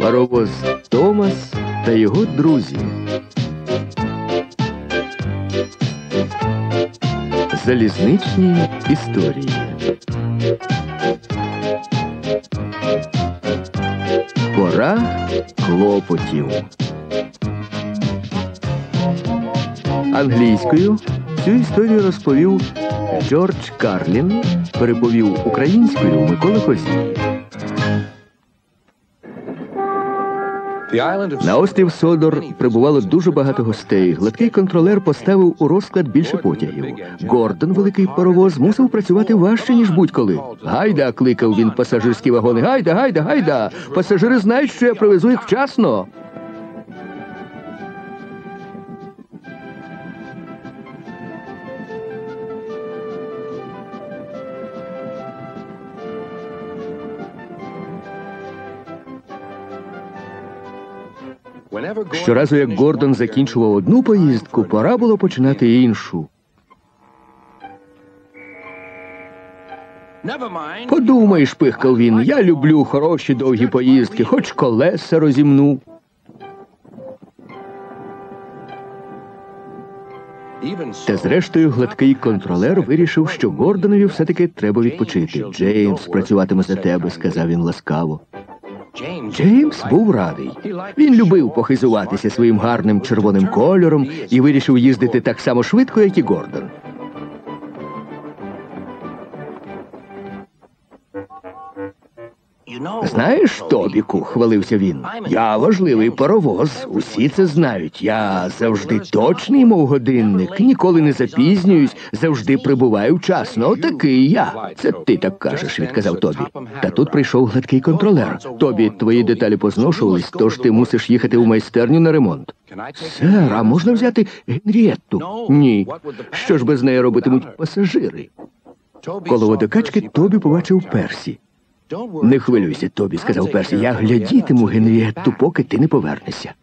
Паровоз Томас та його друзі. Залізничні історії. Пора клопотів. Англійською цю історію розповів Джордж Карлін, переповів українською Микола Козій. На острів Содор прибувало дуже багато гостей. Гладкий контролер поставив у розклад більше потягів. Гордон, великий паровоз, мусив працювати важче, ніж будь-коли. Гайда, кликав він пасажирські вагони. Гайда, гайда, гайда. Пасажири знають, що я привезу їх вчасно. Щоразу, як Гордон закінчував одну поїздку, пора було починати іншу. Подумаєш, пихкав він, я люблю хороші довгі поїздки, хоч колеса розімну. Та зрештою гладкий контролер вирішив, що Гордонові все-таки треба відпочити. Джеймс працюватиме за тебе, сказав він ласкаво. Джеймс був радий. Він любив похизуватися своїм гарним червоним кольором і вирішив їздити так само швидко, як і Гордон. Знаєш, Тобіку, хвалився він. Я важливий паровоз. Усі це знають. Я завжди точний, мов годинник, ніколи не запізнююсь, завжди прибуваю вчасно. Отакий я. Це ти так кажеш, відказав Тобі. Та тут прийшов гладкий контролер. Тобі твої деталі позношувались, тож ти мусиш їхати у майстерню на ремонт. Сер, а можна взяти Генрієтту? Ні. Що ж без неї робитимуть пасажири? Коло водокачки Тобі побачив Персі. Не хвилюйся, Тобі, сказав Персі. Я глядітиму Генрієтту, поки ти не повернешся.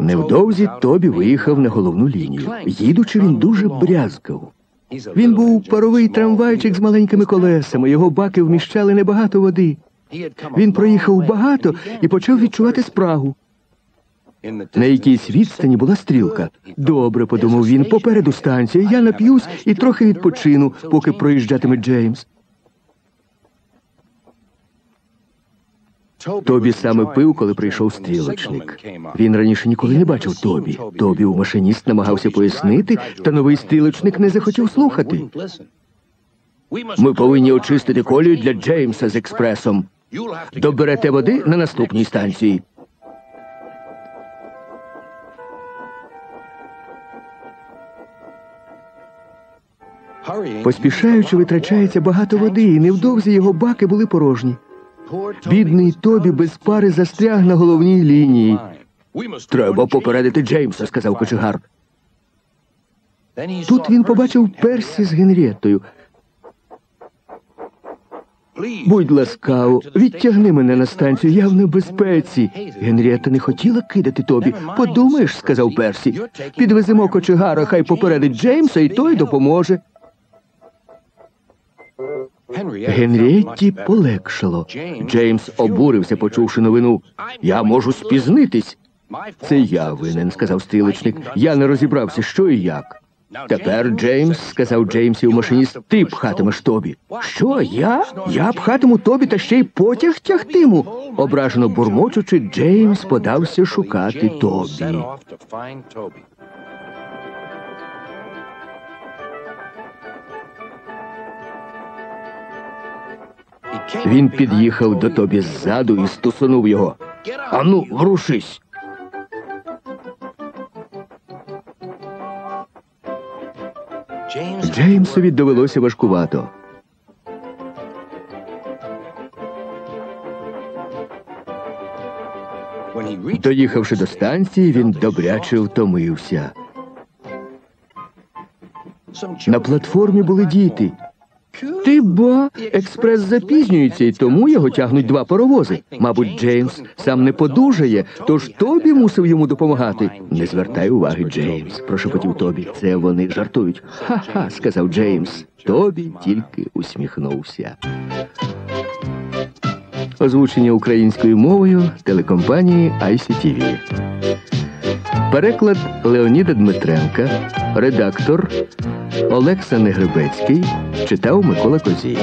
Невдовзі Тобі виїхав на головну лінію. Їдучи, він дуже брязкав. Він був паровий трамвайчик з маленькими колесами, його баки вміщали небагато води. Він проїхав багато і почав відчувати спрагу. На якійсь відстані була стрілка. Добре, подумав він, попереду станція. Я нап'юсь і трохи відпочину, поки проїжджатиме Джеймс. Тобі саме пив, коли прийшов стрілочник. Він раніше ніколи не бачив Тобі. Тобі у машиніст намагався пояснити, та новий стрілочник не захотів слухати. Ми повинні очистити колію для Джеймса з експресом. Доберете води на наступній станції. Поспішаючи, витрачається багато води, і невдовзі його баки були порожні. Бідний Тобі без пари застряг на головній лінії. Треба попередити Джеймса, сказав кочегар. Тут він побачив Персі з Генрієттою. Будь ласкаво, відтягни мене на станцію, я в небезпеці. Генрієта не хотіла кидати тобі. Подумаєш, сказав Персі. Підвеземо кочегара, хай попередить Джеймса, і той допоможе. Генрієтті полегшало. Джеймс обурився, почувши новину. Я можу спізнитись. Це я винен, сказав стрілочник. Я не розібрався, що і як. Тепер, Джеймс, сказав Джеймсів машиніст, ти пхатимеш тобі. Що, я? Я пхатиму тобі та ще й потяг тягтиму. Ображено бурмочучи, Джеймс подався шукати тобі. Він під'їхав до тобі ззаду і стусунув його. Ану, ворушись. Джеймсові довелося важкувато. Доїхавши до станції, він добряче втомився. На платформі були діти. Ти ба, експрес запізнюється, і тому його тягнуть два паровози. Мабуть, Джеймс сам не подужає, тож Тобі мусив йому допомагати. Не звертай уваги, Джеймс, прошепотів Тобі. Це вони жартують. Ха-ха, сказав Джеймс. Тобі тільки усміхнувся. Озвучення українською мовою телекомпанії ICTV. Переклад Леоніда Дмитренка, редактор Олекса Негребецький читав Микола Козій.